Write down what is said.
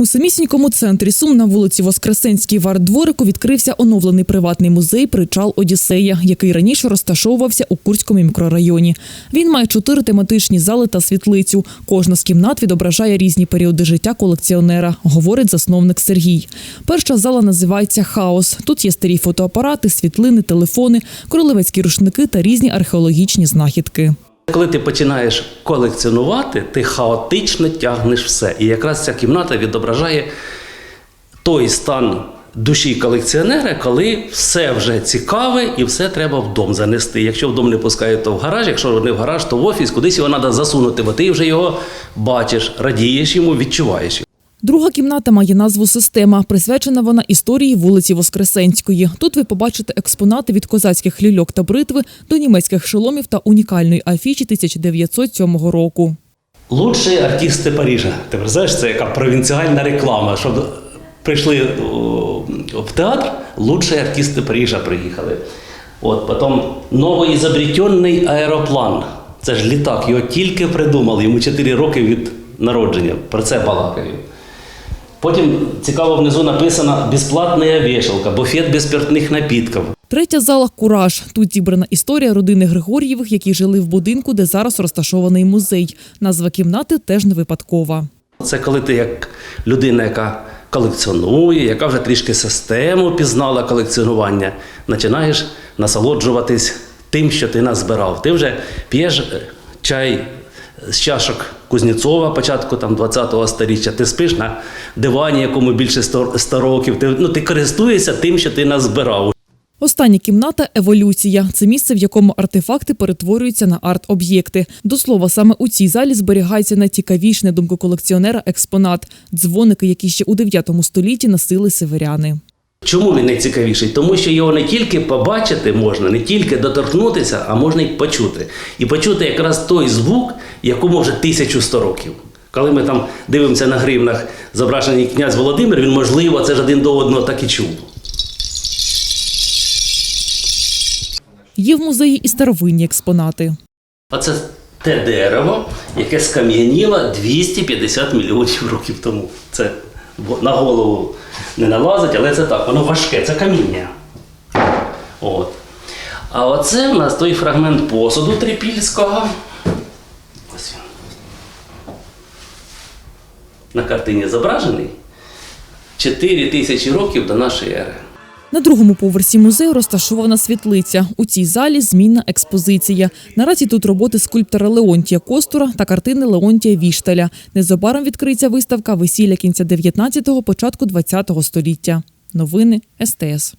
У самісінькому центрі Сум на вулиці Воскресенській в арт-дворику відкрився оновлений приватний музей Причал Одіссея, який раніше розташовувався у Курському мікрорайоні. Він має чотири тематичні зали та світлицю. Кожна з кімнат відображає різні періоди життя колекціонера, говорить засновник Сергій. Перша зала називається Хаос. Тут є старі фотоапарати, світлини, телефони, королевецькі рушники та різні археологічні знахідки. Коли ти починаєш колекціонувати, ти хаотично тягнеш все. І якраз ця кімната відображає той стан душі колекціонера, коли все вже цікаве і все треба в дом занести. Якщо в дом не пускають, то в гараж, якщо не в гараж, то в офіс, кудись його треба засунути, бо ти вже його бачиш, радієш йому, відчуваєш. Друга кімната має назву Система. Присвячена вона історії вулиці Воскресенської. Тут ви побачите експонати від козацьких лільок та бритви до німецьких шоломів та унікальної афіші 1907 року. Лучші артисти Парижа. Ти знаєш, це яка провінціальна реклама. Щоб прийшли в театр, лучші артисти Парижа приїхали. От, потім новоізобретений аероплан. Це ж літак, його тільки придумали. Йому 4 роки від народження. Про це балакаю. Потім цікаво внизу написано безплатна вішалка, буфет без спиртних напідків. Третя зала Кураж. Тут зібрана історія родини Григор'євих, які жили в будинку, де зараз розташований музей. Назва кімнати теж не випадкова. Це коли ти як людина, яка колекціонує, яка вже трішки систему пізнала колекціонування, починаєш насолоджуватись тим, що ти назбирав. Ти вже п'єш чай з чашок Кузнєцова, початку там 20-го століття, ти спиш на дивані, якому більше 100, 100 років. Ти, ну, ти користуєшся тим, що ти назбирав. Остання кімната еволюція. Це місце, в якому артефакти перетворюються на арт-об'єкти. До слова, саме у цій залі зберігається найцікавіший, на думку колекціонера, експонат дзвоники, які ще у 9 столітті носили северяни. Чому він найцікавіший? Тому що його не тільки побачити можна, не тільки доторкнутися, а можна й почути. І почути якраз той звук, якому вже 1100 років. Коли ми там дивимося на гривнах зображений князь Володимир, він, можливо, це ж один до одного так і чув. Є в музеї і старовинні експонати. Оце те дерево, яке скам'яніло 250 мільйонів років тому. Це на голову не налазить, але це так, воно важке, це каміння. От. А оце в нас той фрагмент посуду трипільського. Ось він. На картині зображений 4 тисячі років до нашої ери. На другому поверсі музею розташована світлиця. У цій залі змінна експозиція. Наразі тут роботи скульптора Леонтія Костура та картини Леонтія Вішталя. Незабаром відкриється виставка весілля кінця 19-го, початку 20-го століття. Новини СТС.